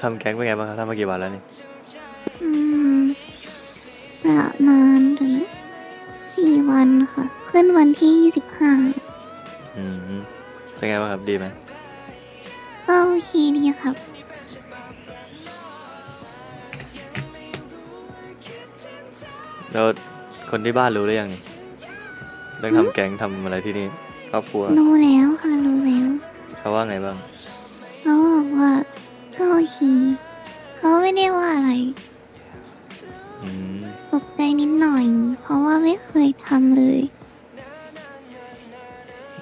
ทำแก๊งเป็นไงบ้างครับทำมากี่วันแล้วนี่อืมประมาณเดี๋ยวนะสี่วันค่ะ ขึ้นวันที่ยี่สิบห้าอืมเป็นไงบ้างครับดีไหมก็โอเคดีครับ แล้วคนที่บ้านรู้หรือยังนี่เรื่องทำแก๊งทำอะไรที่นี่ครอบครัวรู้แล้วค่ะรู้แล้ว เขาว่าไงบ้าง เขาบอกว่าก็โอเคเขาไม่ได้ว่าอะไรอืมตกใจนิดหน่อย เพราะว่าไม่เคยทำเลย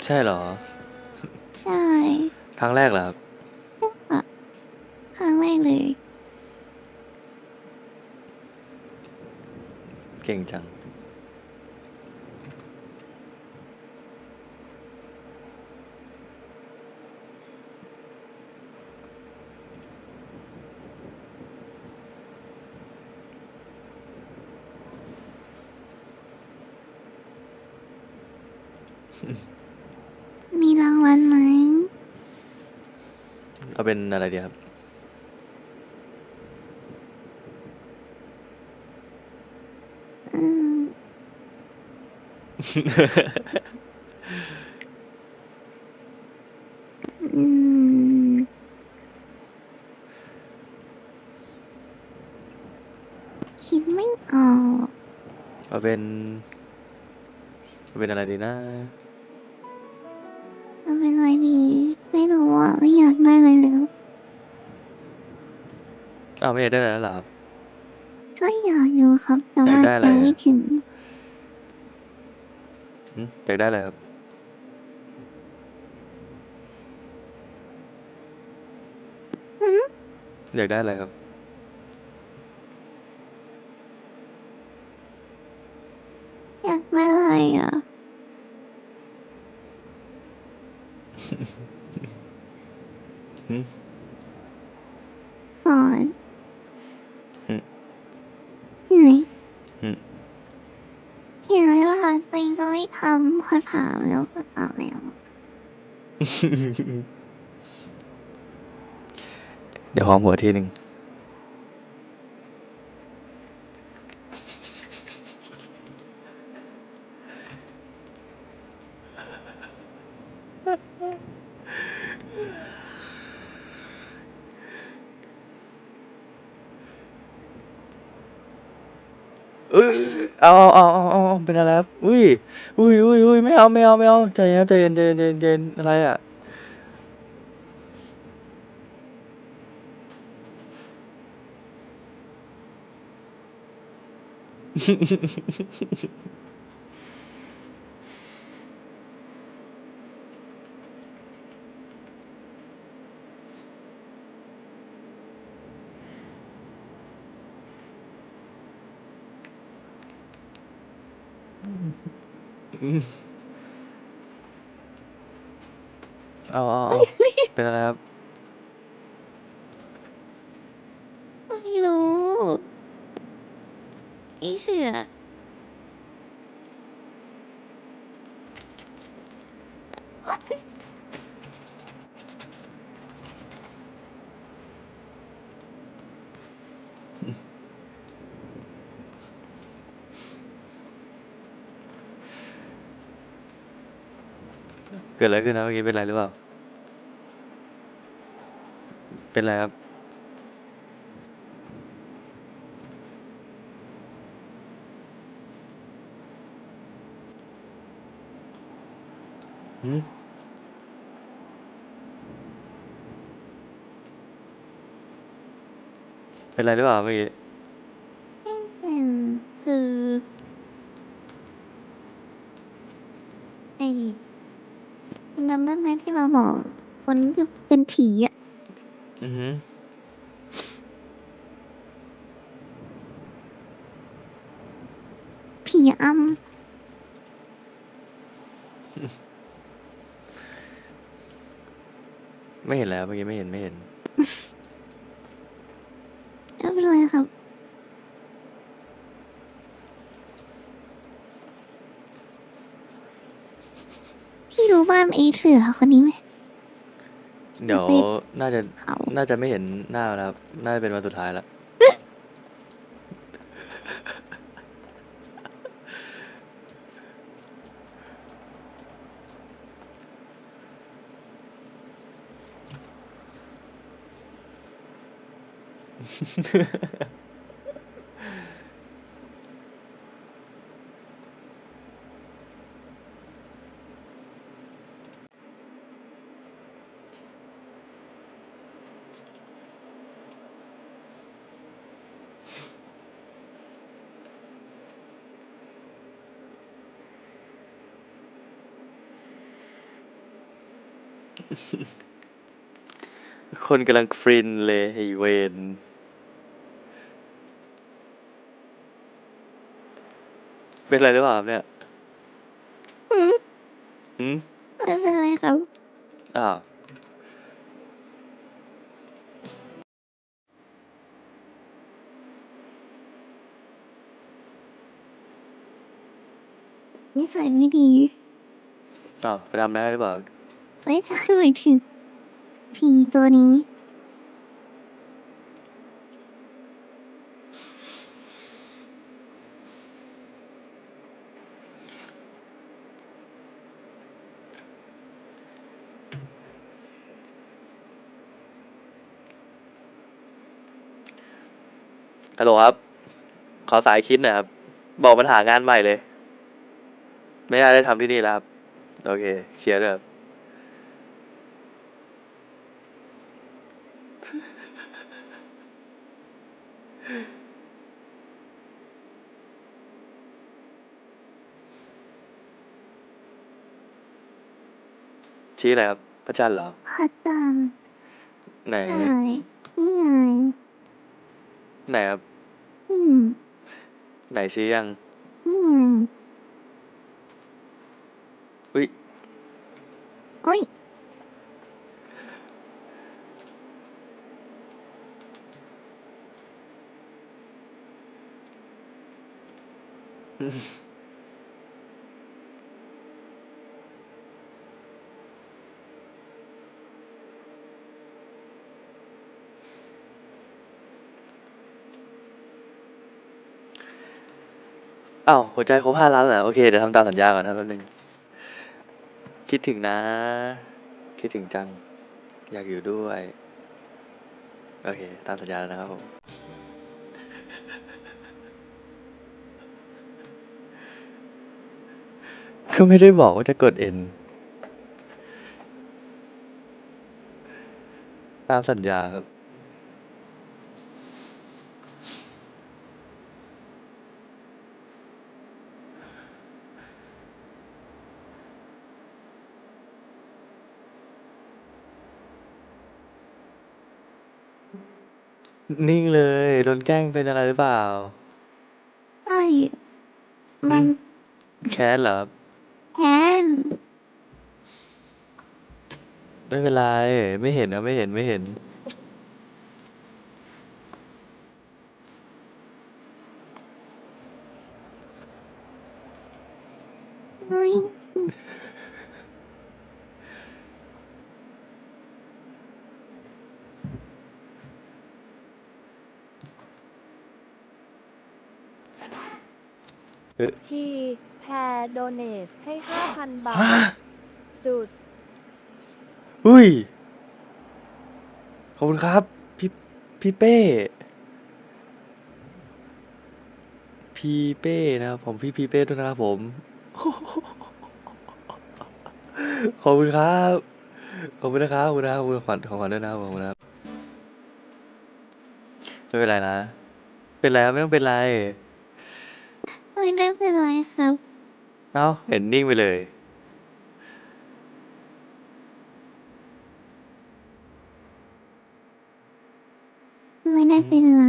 ใช่เหรอ ใช่ครั้งแรกเหรอครับครั้งแรกเลย เก่งจัง มีรางวัลไหม เอาเป็นอะไรดีครับ อืม อืม คิดไม่ออก เอาเป็น เอาเป็นอะไรดีนะจะ เป็นอะไรดี ไม่รู้อะ ไม่อยากได้อะไรแล้ว อ้าวไม่อยากได้อะไรแล้วเหรอครับ ก็อยากอยู่ครับ แต่ว่าอยากได้อะไร ยังไม่ถึงอืมอยากได้อะไรครับ หืม อยากได้อะไรครับ อยากได้อะไรอะ อืม ก่อน อืม เห็นไหมอืม เห็นไหมว่าตัวเองก็ไม่ทำพอถามแล้วก็ตอบแล้ว เดี๋ยวหอมหัวทีหนึ่ง อยเอาเอาเอาเอาเอาเป็นอะไรครับอุ้ยอุ้ยอุ้ยอุ้ยไม่เอาไม่เอาไม่เอาใจเย็นใจเย็นใจเย็นใจเย็นใจเย็นอะไรอะ อืมเอาเอาเอาเป็นอะไรครับ ไม่รู้ไม่เชื่อ เกิดอะไรขึ้นนะเมื่อกี้เป็นอะไรหรือเปล่า เป็นอะไรครับ หืมเป็นอะไรหรือเปล่าเมื่อกี้ไม่เป็นคือไอ้ จำได้ไหมที่เราบอกคนที่เป็นผีอะ อือหือผีอำไม่เห็นแล้วเมื่อกี้ไม่เห็นไม่เห็น ไม่เป็นไรครับ พี่รู้ บ้านไอ้เสือคนนี้ไหม เดี๋ยวไปน่าจะเขา น่าจะไม่เห็นหน้าแล้วครับ น่าจะเป็นวันสุดท้ายแล้ว คนกำลังฟินเลยไอ้เวนเป็นอะไรหรือเปล่าครับเนี่ยอืมหืมไม่เป็นไรครับ อ้าว นิสัยไม่ดี อ้าวไปทำได้หรือเปล่า ไม่ใช่หมายถึงผีตัวนี้ ฮัลโหลครับ ขอสายคิดหน่อยครับ บอกมันหางานใหม่เลย ไม่ได้ได้ทำที่นี่แล้วครับ โอเค เคลียร์ด้วยครับ ชี้อะไรครับ พระจันทร์เหรอพัดจังไหนใช่นี่ไงไหนครับ อืมไหนชี้ยัง นี่ไงอุ้ยโอ้ย อ้าวหัวใจครบห้าล้านเหรอโอเค เดี๋ยวทำตามสัญญาก่อนนะแป๊บนึง คิดถึงนะ คิดถึงจัง อยากอยู่ด้วย โอเค ตามสัญญาแล้วนะครับผม ก็ไม่ได้บอกว่าจะกดเอ็นตามสัญญาครับนิ่งเลยโดนแกล้งเป็นอะไรหรือเปล่าใช่มัน แค้นเหรอครับ แค้นไม่เป็นไร ไม่เห็นนะไม่เห็นไม่เห็น เฮ้ยพี่แพรโดเนทให้ 5,000 บาฮะทจุด อุ้ย ขอบคุณครับ พี่ พี่เป้ พี่เป้นะครับผมพี่พี่เป้ด้วยนะครับผม ขอบคุณครับ ขอบคุณนะครับขอบคุณนะครับขอบคุณขวัญของขวัญด้วยนะครับขอบคุณนะครับไม่เป็นไรนะ เป็นไรครับไม่ต้องเป็นไร ไม่ได้เป็นไรครับ เอ้า เห็นนิ่งไปเลย ไม่ได้เป็นไร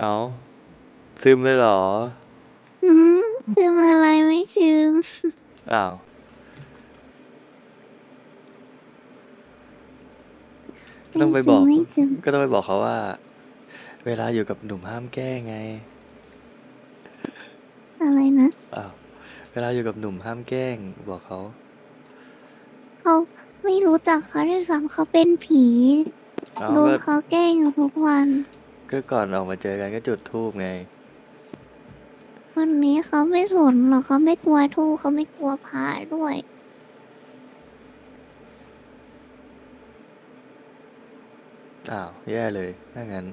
เอาซึมเลยเหรอ อืมซึมอะไรไม่ซึม อ้าว ต้องไปบอก ไม่ซึมก็ต้องไปบอกเขาว่า เวลาอยู่กับหนุ่มห้ามแกล้งไงเวลาอยู่กับหนุ่มห้ามแกล้ง บอกเขา เขาไม่รู้จักเขาด้วยซ้ำเขาเป็นผีเอาโดนก็เขาแกล้งอยู่ทุกวัน ก็ก่อนออกมาเจอกันก็จุดทูบไง วันนี้เขาไม่สนหรอกเขาไม่กลัวทูกเขาไม่กลัวพาด้วย อ้าว แย่เลยถ้างั้น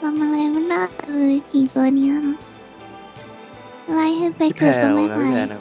ทำอะไรไม่ได้เลยผีตัวเนี้ยไล่ให้ไปพี่แพเกิดรก็วไม่นะไปพี่แพรนะ